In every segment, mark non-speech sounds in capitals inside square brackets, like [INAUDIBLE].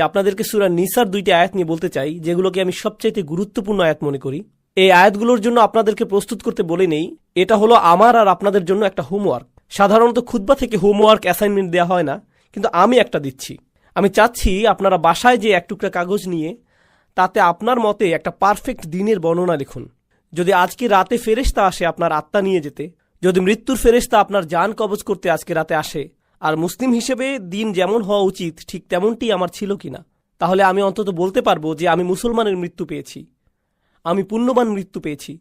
আপনাদেরকে সুরা নিসার দুইটি আয়াত নিয়ে বলতে চাই, যেগুলোকে আমি সবচাইতে গুরুত্বপূর্ণ আয়াত মনে করি। এই আয়াতগুলোর জন্য আপনাদেরকে প্রস্তুত করতে বলে নেই, এটা হলো আমার আর আপনাদের জন্য একটা হোমওয়ার্ক। সাধারণত খুতবা থেকে হোমওয়ার্ক অ্যাসাইনমেন্ট দেওয়া হয় না, কিন্তু আমি একটা দিচ্ছি। আমি চাচ্ছি আপনারা বাসায় যে এক টুকরা কাগজ নিয়ে, তাতে আপনার মতে একটা পারফেক্ট দিনের বর্ণনা লিখুন। যদি আজকে রাতে ফেরেশতা আসে আপনার আত্মা নিয়ে যেতে, যদি মৃত্যুর ফেরেশতা আপনার যান কবজ করতে আজকে রাতে আসে আর মুসলিম হিসেবে দিন যেমন হওয়া উচিত, ঠিক তেমনটি আমার ছিল কিনা? তাহলে আমি অন্তত বলতে পারব যে আমি মুসলমানের মৃত্যু পেয়েছি। আমি পুণ্যবান মৃত্যু পেয়েছি।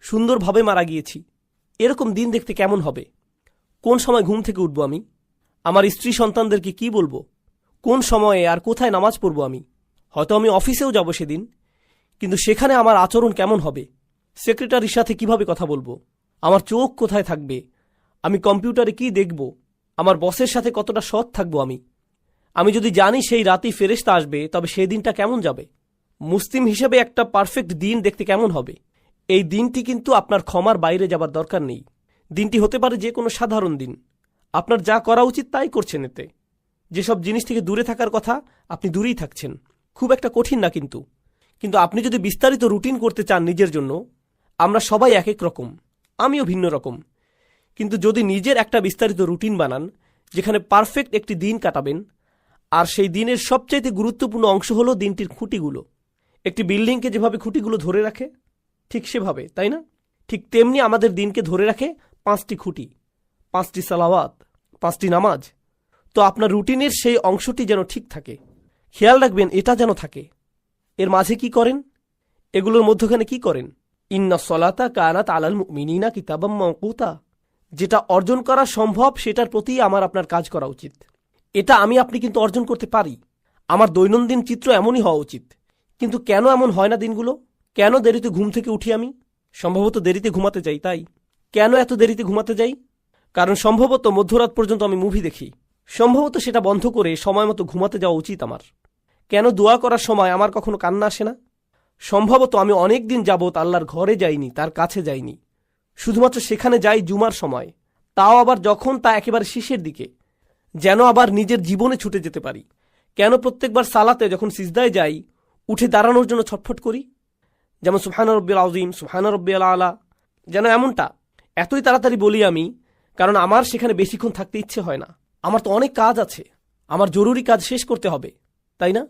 সুন্দরভাবে মারা গিয়েছি। এরকম দিন দেখতে কেমন হবে? কোন সময় ঘুম থেকে উঠব আমি? আমার স্ত্রী সন্তানদেরকে কি বলব? কোন সময়ে আর কোথায় নামাজ পড়ব আমি? হয়তো আমি অফিসেও যাব সেদিন। কিন্তু সেখানে আমার আচরণ কেমন হবে? সেক্রেটারির সাথে কীভাবে কথা বলব? আমার চোখ কোথায় থাকবে? আমি কম্পিউটারে কি দেখব? আমার বসের সাথে কতটা সৎ থাকব আমি? আমি যদি জানি সেই রাতেই ফেরেশতা আসবে, তবে সেই দিনটা কেমন যাবে? মুসলিম হিসেবে একটা পারফেক্ট দিন দেখতে কেমন হবে? এই দিনটি কিন্তু আপনার ক্ষমার বাইরে যাবার দরকার নেই। দিনটি হতে পারে যে কোনো সাধারণ দিন। আপনার যা করা উচিত তাই করছেন এতে। যেসব জিনিস থেকে দূরে থাকার কথা, আপনি দূরেই থাকছেন। খুব একটা কঠিন না কিন্তু। কিন্তু আপনি যদি বিস্তারিত রুটিন করতে চান নিজের জন্য, আমরা সবাই এক এক রকম। আমিও ভিন্ন রকম। কিন্তু যদি নিজের একটা বিস্তারিত রুটিন বানান, যেখানে পারফেক্ট একটি দিন কাটাবেন, আর সেই দিনের সবচাইতে গুরুত্বপূর্ণ অংশ হলো দিনটির খুঁটিগুলো। একটি বিল্ডিংকে যেভাবে খুঁটিগুলো ধরে রাখে, ঠিক সেভাবে, তাই না? ঠিক তেমনি আমাদের দিনকে ধরে রাখে পাঁচটি খুঁটি, পাঁচটি সালাওয়াত, পাঁচটি নামাজ। তো আপনার রুটিনের সেই অংশটি যেন ঠিক থাকে। খেয়াল রাখবেন, এটা যেন থাকে। এর মাঝে কি করেন? এগুলোর মধ্যখানে কি করেন? ইন্না সলাতা কানাত আলাল মিনিনা কিতাবাম মকুতা যেটা অর্জন করা সম্ভব, সেটার প্রতি আমার আপনার কাজ করা উচিত। এটা আমি, আপনি কিন্তু অর্জন করতে পারি। আমার দৈনন্দিন চিত্র এমনই হওয়া উচিত। কিন্তু কেন এমন হয় না দিনগুলো? কেন দেরিতে ঘুম থেকে উঠি আমি? সম্ভবত দেরিতে ঘুমাতে যাই, তাই। কেন এত দেরিতে ঘুমাতে যাই? কারণ সম্ভবত মধ্যরাত পর্যন্ত আমি মুভি দেখি। সম্ভবত সেটা বন্ধ করে সময় মতো ঘুমাতে যাওয়া উচিত আমার। কেন দোয়া করার সময় আমার কখনো কান্না আসে না? সম্ভবত আমি অনেক দিন যাবৎ আল্লাহর ঘরে যাইনি, তার কাছে যাইনি। শুধুমাত্র সেখানে যাই জুমার সময়, তাও আবার যখন তা একেবারে শেষের দিকে, যেন আবার নিজের জীবনে ছুটে যেতে পারি। কেন প্রত্যেকবার সালাতে যখন সিজদায় যাই, উঠে দাঁড়ানোর জন্য ছটফট করি? যেমন সুহানা রব্বিল আজিম সুহানা রব্বিল আলা, যেন এমনটা। এতই তাড়াতাড়ি বলি আমি, কারণ আমার সেখানে বেশিক্ষণ থাকতে ইচ্ছে হয় না। আমার তো অনেক কাজ আছে, আমার জরুরি কাজ শেষ করতে হবে, তাই না?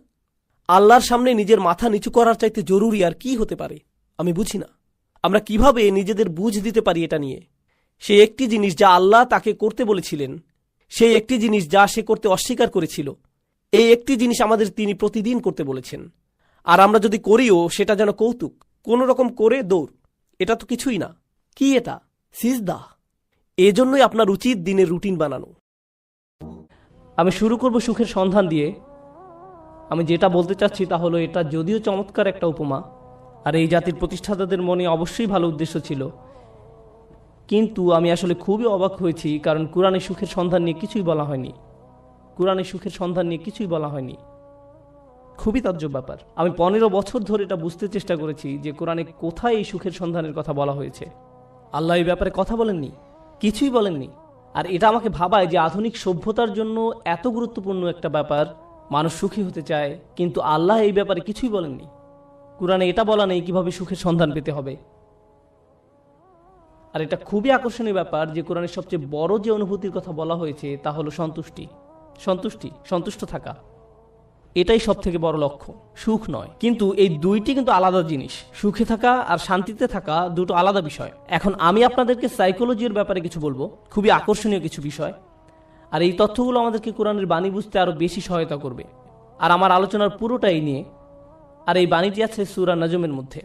আল্লাহর সামনে নিজের মাথা নিচু করার চাইতে জরুরি আর কি হতে পারে, আমি বুঝি না। আমরা কীভাবে নিজেদের বুঝ দিতে পারি এটা নিয়ে? সেই একটি জিনিস যা আল্লাহ তাকে করতে বলেছিলেন, সেই একটি জিনিস যা সে করতে অস্বীকার করেছিল, এই একটি জিনিস আমাদের তিনি প্রতিদিন করতে বলেছেন। আর আমরা যদি করিও, সেটা যেন কৌতুক, কোন রকম করে দৌড়, এটা তো কিছুই না। কি এটা? সিজদা। এজন্যই আপনার উচিত দিনের রুটিন বানানো। আমি শুরু করব সুখের সন্ধান দিয়ে। আমি যেটা বলতে চাচ্ছি তা হলো, এটা যদিও চমৎকার একটা উপমা আর এই জাতির প্রতিষ্ঠাতাদের মনে অবশ্যই ভালো উদ্দেশ্য ছিল। কিন্তু আমি আসলে খুবই অবাক হয়েছি, কারণ কোরআনে সুখের সন্ধান নিয়ে কিছুই বলা হয়নি। কোরআনে সুখের সন্ধান নিয়ে কিছুই বলা হয়নি। খুবই তাজ্জব ব্যাপার। আমি পনেরো বছর ধরে এটা বুঝতে চেষ্টা করেছি যে কোরআনে কোথায় এই সুখের সন্ধানের কথা বলা হয়েছে। আল্লাহ এই ব্যাপারে কথা বলেননি, কিছুই বলেননি। আর এটা আমাকে ভাবায় যে আধুনিক সভ্যতার জন্য এত গুরুত্বপূর্ণ একটা ব্যাপার, মানুষ সুখী হতে চায়, কিন্তু আল্লাহ এই ব্যাপারে কিছুই বলেননি। কোরআনে এটা বলা নেই কীভাবে সুখের সন্ধান পেতে হবে। আর এটা খুবই আকর্ষণীয় ব্যাপার যে কোরআনের সবচেয়ে বড় যে অনুভূতির কথা বলা হয়েছে তা হলো সন্তুষ্টি। সন্তুষ্টি, সন্তুষ্ট থাকা। এটাই সব থেকে বড় লক্ষ্য, সুখ নয়। কিন্তু এই দুইটি কিন্তু আলাদা জিনিস। সুখে থাকা আর শান্তিতে থাকা দুটো আলাদা বিষয়। এখন আমি আপনাদেরকে সাইকোলজির ব্যাপারে কিছু বলব, খুবই আকর্ষণীয় কিছু বিষয়। আর এই তথ্যগুলো আমাদেরকে কোরআনের বাণী বুঝতে আরও বেশি সহায়তা করবে। আর আমার আলোচনার পুরোটাই নিয়ে আর এই বাণীটি আছে সুরা নজমের মধ্যে।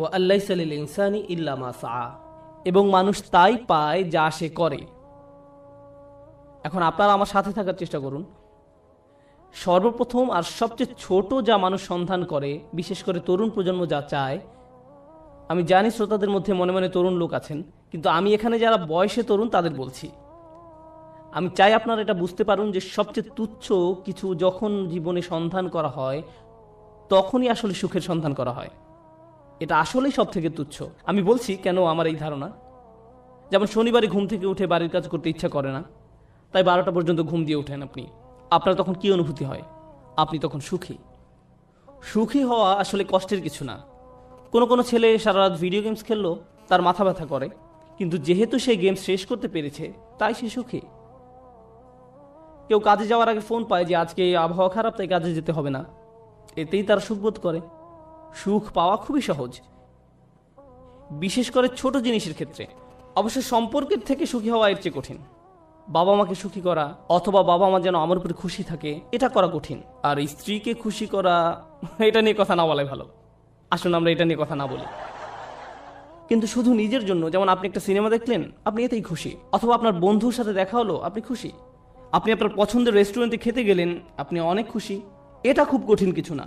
ও আল্লাহ সালিল ইনসানি ইল্লামা সা এবং মানুষ তাই পায় যা সে করে। এখন আপনারা আমার সাথে থাকার চেষ্টা করুন। সর্বপ্রথম আর সবচেয়ে ছোট যা মানুষ সন্ধান করে, বিশেষ করে তরুণ প্রজন্ম যা চায়, আমি জানি শ্রোতাদের মধ্যে মনে মনে তরুণ লোক আছেন, কিন্তু আমি এখানে যারা বয়সে তরুণ তাদের বলছি। আমি চাই আপনারা এটা বুঝতে পারুন যে সবচেয়ে তুচ্ছ কিছু যখন জীবনে সন্ধান করা হয় তখনই আসলে সুখের সন্ধান করা হয়। এটা আসলেই সব থেকে তুচ্ছ। আমি বলছি, কেন আমার এই ধারণা? যেমন শনিবারে ঘুম থেকে উঠে বাড়ির কাজ করতে ইচ্ছা করে না, তাই বারোটা পর্যন্ত ঘুম দিয়ে ওঠেন আপনি। আপনার তখন কি অনুভূতি হয়? আপনি তখন সুখী। সুখী হওয়া আসলে কষ্টের কিছু না। কোনো কোনো ছেলে সারা রাত ভিডিও গেমস খেললো, তার মাথা ব্যথা করে, কিন্তু যেহেতু সে গেম শেষ করতে পেরেছে, তাই সে সুখী। কেউ কাজে যাওয়ার আগে ফোন পায় যে, আজকে আবহাওয়া খারাপ, তাই কাজে যেতে হবে না। এতেই তারা সুখবোধ করে। সুখ পাওয়া খুবই সহজ। বিশেষ করে ছোট জিনিসের ক্ষেত্রে। অবশ্য সম্পর্কের থেকে সুখী হওয়া এর চেয়ে কঠিন। বাবা মাকে সুখী করা অথবা বাবা মা যেন আমার উপরে খুশি থাকে, এটা করা কঠিন। আর স্ত্রীকে খুশি করা, এটা নিয়ে কথা না বলাই ভালো। আসুন আমরা এটা নিয়ে কথা না বলি। কিন্তু শুধু নিজের জন্য, যেমন আপনি একটা সিনেমা দেখলেন, আপনি এতেই খুশি। অথবা আপনার বন্ধুর সাথে দেখা হলো, আপনি খুশি। আপনি আপনার পছন্দের রেস্টুরেন্টে খেতে গেলেন, আপনি অনেক খুশি। এটা খুব কঠিন কিছু না।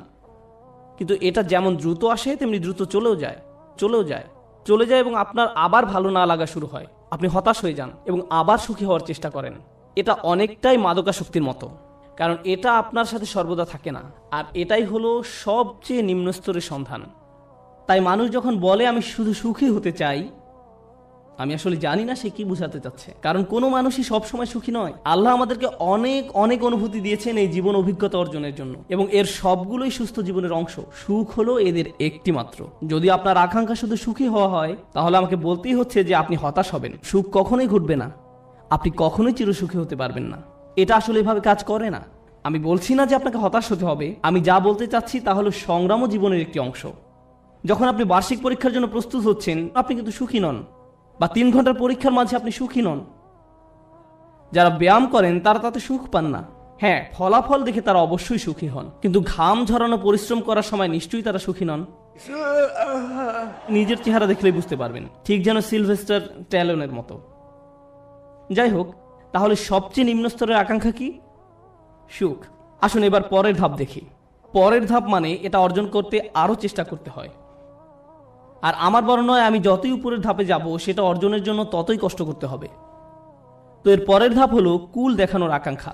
কিন্তু এটা যেমন দ্রুত আসে, তেমনি দ্রুত চলেও যায় চলেও যায়, চলে যায় এবং আপনার আবার ভালো না লাগা শুরু হয়। আপনি হতাশ হয়ে যান এবং আবার সুখী হওয়ার চেষ্টা করেন। এটা অনেকটাই মাদকাশক্তির মতো। কারণ এটা আপনার সাথে সর্বদা থাকে না। আর এটাই হলো সবচেয়ে নিম্নস্তরের সন্ধান। তাই মানুষ যখন বলে, আমি শুধু সুখী হতে চাই আমি আসলে জানি না সে কি বোঝাতে চাচ্ছে। কারণ কোনো মানুষই সবসময় সুখী নয়। আল্লাহ আমাদেরকে অনেক অনেক অনুভূতি দিয়েছেন এই জীবন অভিজ্ঞতা অর্জনের জন্য। এবং এর সবগুলোই সুস্থ জীবনের অংশ। সুখ হলো এদের একটি মাত্র। যদি আপনার আকাঙ্ক্ষা শুধু সুখী হওয়া হয়, তাহলে আমাকে বলতেই হচ্ছে যে আপনি হতাশ হবেন। সুখ কখনোই ঘটবে না। আপনি কখনোই চিরসুখী হতে পারবেন না। এটা আসলে এভাবে কাজ করে না। আমি বলছি না যে আপনাকে হতাশ হতে হবে। আমি যা বলতে চাচ্ছি তা হলো সংগ্রামও জীবনের একটি অংশ। যখন আপনি বার্ষিক পরীক্ষার জন্য প্রস্তুত হচ্ছেন, আপনি কিন্তু সুখী নন। বা তিন ঘণ্টার পরীক্ষার মাঝে আপনি সুখী নন। যারা ব্যায়াম করেন, তারা তাতে সুখ পান না। হ্যাঁ ফলাফল দেখে তারা অবশ্যই সুখী হন। কিন্তু ঘাম ঝরানো, পরিশ্রম করার সময় নিশ্চয়ই তারা সুখী নন। নিজের চেহারা দেখলেই বুঝতে পারবেন। ঠিক যেন সিলভেস্টার ট্যালনের মতো। যাই হোক, তাহলে সবচেয়ে নিম্ন স্তরের আকাঙ্ক্ষা কি? সুখ। আসুন এবার পরের ধাপ দেখি। পরের ধাপ মানে এটা অর্জন করতে আরও চেষ্টা করতে হয়। আর আমার বর্ণনায় আমি যতই উপরের ধাপে যাব, সেটা অর্জনের জন্য ততই কষ্ট করতে হবে। তো এর পরের ধাপ হলো কুল দেখানোর আকাঙ্ক্ষা।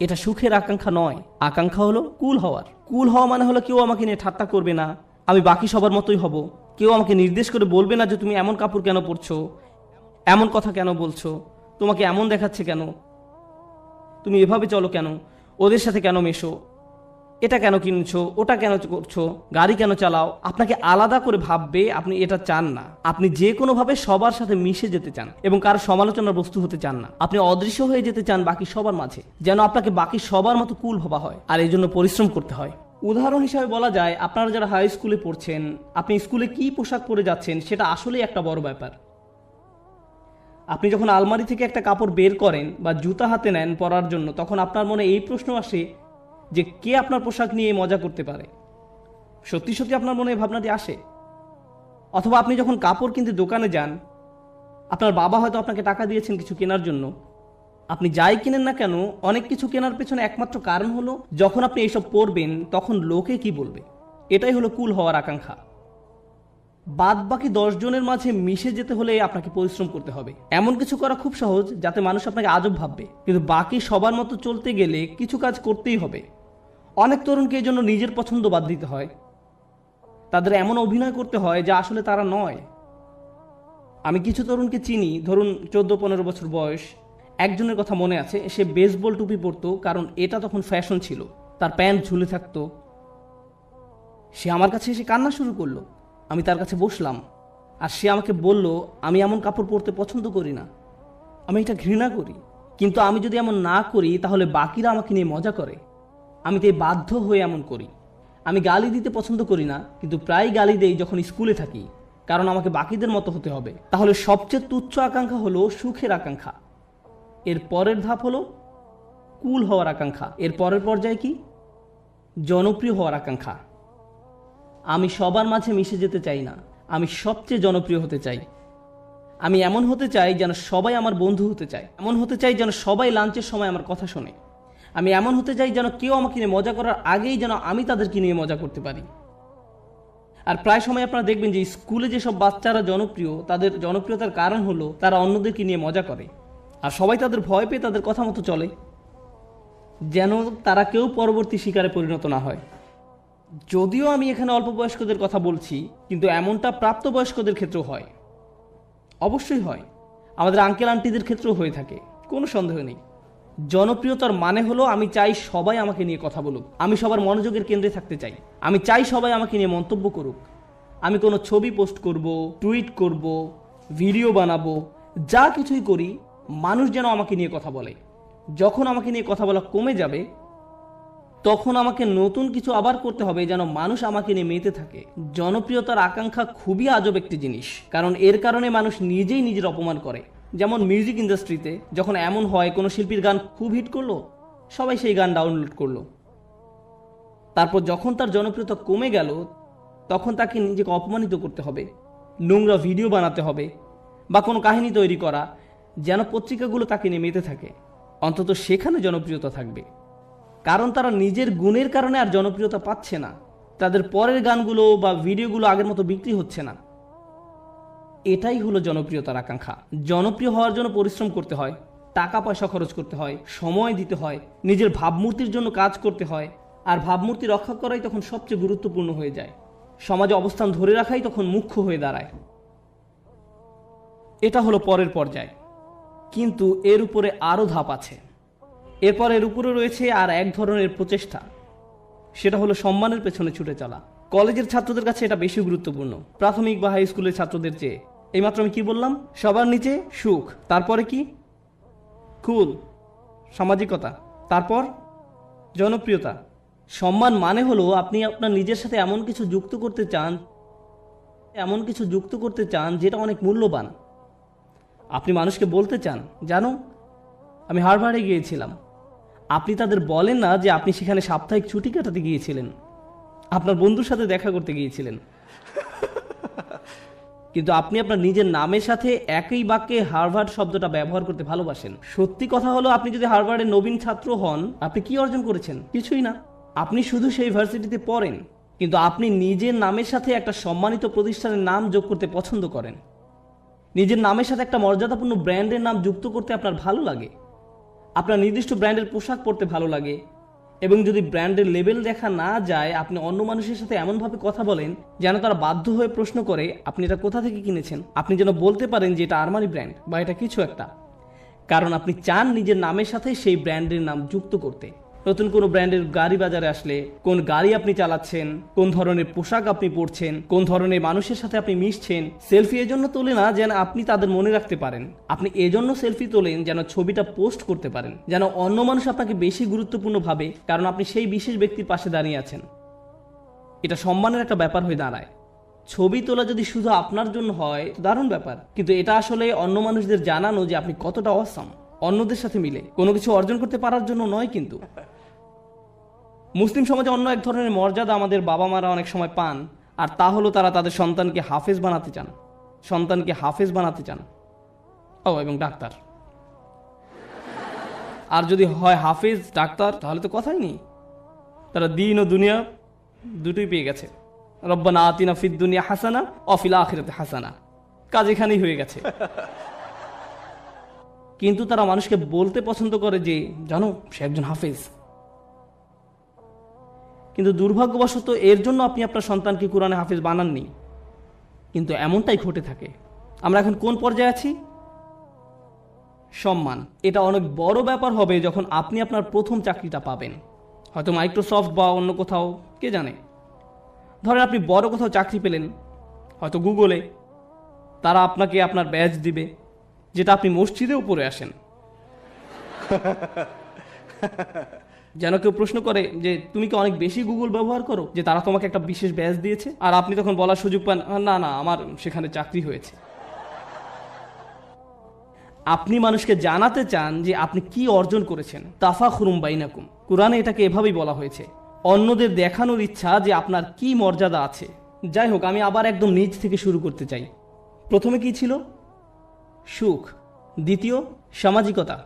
এটা সুখের আকাঙ্ক্ষা নয়, আকাঙ্ক্ষা হলো কুল হওয়ার। কুল হওয়া মানে হলো কেউ আমাকে নিয়ে ঠাট্টা করবে না, আমি বাকি সবার মতোই হব। কেউ আমাকে নির্দেশ করে বলবে না যে তুমি এমন কাপড় কেন পরছো, এমন কথা কেন বলছো, তোমাকে এমন দেখাচ্ছে কেন, তুমি এভাবে চলো কেন, ওদের সাথে কেন মেশো এটা কেন কিনছো, ওটা কেন করছ, গাড়ি কেন চালাও, আপনাকে আলাদা করে ভাববে আপনি এটা চান না। আপনি যে কোনোভাবে সবার সাথে মিশে যেতে চান এবং কারও সমালোচনার বস্তু হতে চান না। আপনি অদৃশ্য হয়ে যেতে চান বাকি সবার মাঝে, যেন আপনাকে বাকি সবার মতো কুল ভাবা হয় আর এই জন্য পরিশ্রম করতে হয়। উদাহরণ হিসাবে বলা যায়, আপনারা যারা হাই স্কুলে পড়ছেন, আপনি স্কুলে কি পোশাক পরে যাচ্ছেন সেটা আসলেই একটা বড় ব্যাপার। আপনি যখন আলমারি থেকে একটা কাপড় বের করেন বা জুতা হাতে নেন পরার জন্য, তখন আপনার মনে এই প্রশ্ন আসে যে কে আপনার পোশাক নিয়ে মজা করতে পারে? সত্যি সত্যি আপনার মনে ভাবনাটি আসে? অথবা আপনি যখন কাপড় কিনতে দোকানে যান, আপনার বাবা হয়তো আপনাকে টাকা দিয়েছেন কিছু কেনার জন্য। আপনি যাই কিনেন না কেন, অনেক কিছু কেনার পেছনে একমাত্র কারণ হলো, যখন আপনি এইসব পরবেন, তখন লোকে কি বলবে? এটাই হলো কুল হওয়ার আকাঙ্ক্ষা। বাদ বাকি দশ জনের মাঝে মিশে যেতে হলে আপনাকে পরিশ্রম করতে হবে। এমন কিছু করা খুব সহজ, যাতে মানুষ আপনাকে আজব ভাববে। কিন্তু বাকি সবার মতো চলতে গেলে কিছু কাজ করতেই হবে। অনেক তরুণকে এই জন্য নিজের পছন্দ বাদ দিতে হয়। তাদের এমন অভিনয় করতে হয় যা আসলে তারা নয়। আমি কিছু তরুণকে চিনি, ধরুন চোদ্দ পনেরো বছর বয়স। একজনের কথা মনে আছে, সে বেসবল টুপি পরতো, কারণ এটা তখন ফ্যাশন ছিল। তার প্যান্ট ঝুলে থাকতো। সে আমার কাছে এসে কান্না শুরু করল। আমি তার কাছে বসলাম। আর সে আমাকে বলল, আমি এমন কাপড় পরতে পছন্দ করি না। আমি এটা ঘৃণা করি। কিন্তু আমি যদি এমন না করি, তাহলে বাকিরা আমাকে নিয়ে মজা করে। আমি তাই বাধ্য হয়ে এমন করি। আমি গালি দিতে পছন্দ করি না, কিন্তু প্রায় গালি দেই যখন স্কুলে থাকি, কারণ আমাকে বাকিদের মতো হতে হবে। তাহলে সবচেয়ে তুচ্ছ আকাঙ্ক্ষা হলো সুখের আকাঙ্ক্ষা। এর পরের ধাপ হলো কুল হওয়ার আকাঙ্ক্ষা। এর পরের পর্যায়ে কি? জনপ্রিয় হওয়ার আকাঙ্ক্ষা। আমি সবার মাঝে মিশে যেতে চাই না। আমি সবচেয়ে জনপ্রিয় হতে চাই। আমি এমন হতে চাই যেন সবাই আমার বন্ধু হতে চায়। এমন হতে চাই যেন সবাই লাঞ্চের সময় আমার কথা শোনে। আমি এমন হতে চাই যেন কেউ আমাকে নিয়ে মজা করার আগেই যেন আমি তাদেরকে নিয়ে মজা করতে পারি। আর প্রায় সময় আপনারা দেখবেন যে স্কুলে যেসব বাচ্চারা জনপ্রিয়, তাদের জনপ্রিয়তার কারণ হলো তারা অন্যদেরকে নিয়ে মজা করে। আর সবাই তাদের ভয় পেয়ে তাদের কথা মতো চলে। যেন তারা কেউ পরবর্তী শিকারে পরিণত না হয়। যদিও আমি এখানে অল্প বয়স্কদের কথা বলছি, কিন্তু এমনটা প্রাপ্তবয়স্কদের ক্ষেত্রেও হয়। অবশ্যই হয়। আমাদের আঙ্কেল আন্টিদের ক্ষেত্রেও হয়ে থাকে। কোনো সন্দেহ নেই। জনপ্রিয়তার মানে হলো আমি চাই সবাই আমাকে নিয়ে কথা বলুক। আমি সবার মনোযোগের কেন্দ্রে থাকতে চাই। আমি চাই সবাই আমাকে নিয়ে মন্তব্য করুক। আমি কোনো ছবি পোস্ট করব, টুইট করব, ভিডিও বানাবো, যা কিছুই করি, মানুষ যেন আমাকে নিয়ে কথা বলে। যখন আমাকে নিয়ে কথা বলা কমে যাবে, তখন আমাকে নতুন কিছু আবার করতে হবে যেন মানুষ আমাকে নিয়ে মেতে থাকে। জনপ্রিয়তার আকাঙ্ক্ষা খুবই আজব একটি জিনিস, কারণ এর কারণে মানুষ নিজেই নিজের অপমান করে। যেমন মিউজিক ইন্ডাস্ট্রিতে যখন এমন হয় কোনো শিল্পীর গান খুব হিট করল, সবাই সেই গান ডাউনলোড করল। তারপর যখন তার জনপ্রিয়তা কমে গেল, তখন তাকে নিজেকে অপমানিত করতে হবে, নোংরা ভিডিও বানাতে হবে, বা কোনো কাহিনী তৈরি করা, যেন পত্রিকাগুলো তাকে নেমেতে থাকে। অন্তত সেখানে জনপ্রিয়তা থাকবে। কারণ তারা নিজের গুণের কারণে আর জনপ্রিয়তা পাচ্ছে না। তাদের পরের গানগুলো বা ভিডিওগুলো আগের মতো বিক্রি হচ্ছে না। এটাই হলো জনপ্রিয়তার আকাঙ্ক্ষা। জনপ্রিয় হওয়ার জন্য পরিশ্রম করতে হয় টাকা পয়সা খরচ করতে হয়, সময় দিতে হয়, নিজের ভাবমূর্তির জন্য কাজ করতে হয়, আর ভাবমূর্তি রক্ষা করাই তখন সবচেয়ে গুরুত্বপূর্ণ হয়ে যায়। সমাজে অবস্থান ধরে রাখাই তখন মুখ্য হয়ে দাঁড়ায়। এটা হলো পরের পর্যায়। কিন্তু এর উপরে আরও ধাপ আছে। এরপর এর উপরে রয়েছে আর এক ধরনের প্রচেষ্টা। সেটা হলো সম্মানের পেছনে ছুটে চলা। কলেজের ছাত্রদের কাছে এটা বেশি গুরুত্বপূর্ণ। প্রাথমিক বা হাই স্কুলের ছাত্রদের চেয়ে। এইমাত্র আমি কি বললাম? সবার নিচে সুখ, তারপরে কি? কুল, সামাজিকতা, তারপর জনপ্রিয়তা। সম্মান মানে হলো আপনি আপনার নিজের সাথে এমন কিছু যুক্ত করতে চান, এমন কিছু যুক্ত করতে চান যেটা অনেক মূল্যবান। আপনি মানুষকে বলতে চান, জানো, আমি হারভার্ডে গিয়েছিলাম। আপনি তাদের বলেন না যে আপনি সেখানে সাপ্তাহিক ছুটি কাটাতে গিয়েছিলেন। আপনার বন্ধুর সাথে দেখা করতে গিয়েছিলেন। কিন্তু আপনি আপনার নিজের নামের সাথে একই বাক্যে হার্ভার্ড শব্দটা ব্যবহার করতে ভালোবাসেন। সত্যি কথা হলো, আপনি যদি হার্ভার্ডের নবীন ছাত্র হন, আপনি কি অর্জন করেছেন? কিছুই না। আপনি শুধু সেই ভার্সিটিতে পড়েন, কিন্তু আপনি নিজের নামের সাথে একটা সম্মানিত প্রতিষ্ঠানের নাম যোগ করতে পছন্দ করেন। নিজের নামের সাথে একটা মর্যাদাপূর্ণ ব্র্যান্ডের নাম যুক্ত করতে আপনার ভালো লাগে। আপনার নির্দিষ্ট ব্র্যান্ডের পোশাক পরতে ভালো লাগে। এবং যদি ব্র্যান্ডের লেবেল দেখা না যায়, আপনি অন্য মানুষের সাথে এমনভাবে কথা বলেন যেন তারা বাধ্য হয়ে প্রশ্ন করে, আপনি এটা কোথা থেকে কিনেছেন? আপনি যেন বলতে পারেন যে এটা আরমানি ব্র্যান্ড বা এটা কিছু একটা। কারণ আপনি চান নিজের নামের সাথে সেই ব্র্যান্ডের নাম যুক্ত করতে। নতুন কোনো ব্র্যান্ডের গাড়ি বাজারে আসলে কোন গাড়ি আপনি চালাচ্ছেন, কোন ধরনের পোশাক আপনি পরছেন, কোন ধরনের মানুষের সাথে আপনি মিশছেন, সেলফি এজন্য তোলে না যেন আপনি তাদের মনে রাখতে পারেন। আপনি এজন্য সেলফি তোলেন যেন ছবিটা পোস্ট করতে পারেন, যেন অন্য মানুষ আপনাকে বেশি গুরুত্বপূর্ণ ভাবে কারণ আপনি সেই বিশেষ ব্যক্তির পাশে দাঁড়িয়ে আছেন। এটা সম্মানের একটা ব্যাপার হয়ে দাঁড়ায়। ছবি তোলা যদি শুধু আপনার জন্য হয় দারুণ ব্যাপার। কিন্তু এটা আসলে অন্য মানুষদের জানানো যে আপনি কতটা অসাম অন্যদের সাথে মিলে। কোনো কিছু অর্জন করতে পারার জন্য নয় কিন্তু। মুসলিম সমাজে অন্য এক ধরনের মর্যাদা আমাদের বাবা মারা অনেক সময় পান, আর তা হলো তারা তাদের সন্তানকে হাফেজ বানাতে চান। সন্তানকে হাফেজ বানাতে চান। ও, এবং ডাক্তার। আর যদি হয় হাফেজ, ডাক্তার, তাহলে তো কথাই নেই। তারা দিন ও দুনিয়া দুটোই পেয়ে গেছে। রব্বানা আতিনা ফিদ দুনিয়া হাসানা অফিলা আখিরাতে হাসানা। কাজ এখানেই হয়ে গেছে। কিন্তু তারা মানুষকে বলতে পছন্দ করে যে, জানো, সে একজন হাফেজ। কিন্তু দুর্ভাগ্যবশত এর জন্য আপনি আপনার সন্তানকে কোরআনে হাফেজ বানাননি। কিন্তু এমনটাই ঘটে থাকে। আমরা এখন কোন পর্যায়ে আছি? সম্মান। এটা অনেক বড় ব্যাপার হবে যখন আপনি আপনার প্রথম চাকরিটা পাবেন। হয়তো মাইক্রোসফট বা অন্য কোথাও, কে জানে? ধরেন আপনি বড় কোথাও চাকরি পেলেন, হয়তো গুগলে। তারা আপনাকে আপনার ব্যাজ দিবে। যেটা আপনি মসজিদেও পরে আসেন। [LAUGHS] যেন কেউ প্রশ্ন করে যে তুমি কি অনেক বেশি গুগল ব্যবহার করো? যে তারা তোমাকে একটা বিশেষ ব্যাজ দিয়েছে? আর আপনি তখন বলার সুযোগ পান না না আমার সেখানে চাকরি হয়েছে। আপনি মানুষকে জানাতে চান যে আপনি কি অর্জন করেছেন? তাফা খুরুম বাইনাকুম। কোরআনে এটাকে এভাবেই বলা হয়েছে অন্যদের দেখানোর ইচ্ছা যে আপনার কি মর্যাদা আছে? যাই হোক আমি আবার একদম নিজ থেকে শুরু করতে চাই। প্রথমে কি ছিল? সুখ। দ্বিতীয় সামাজিকতা।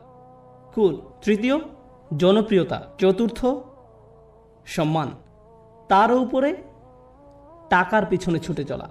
কুল। তৃতীয় জনপ্রিয়তা। চতুর্থ সম্মান। তার উপরে টাকার পিছনে ছুটে চলা।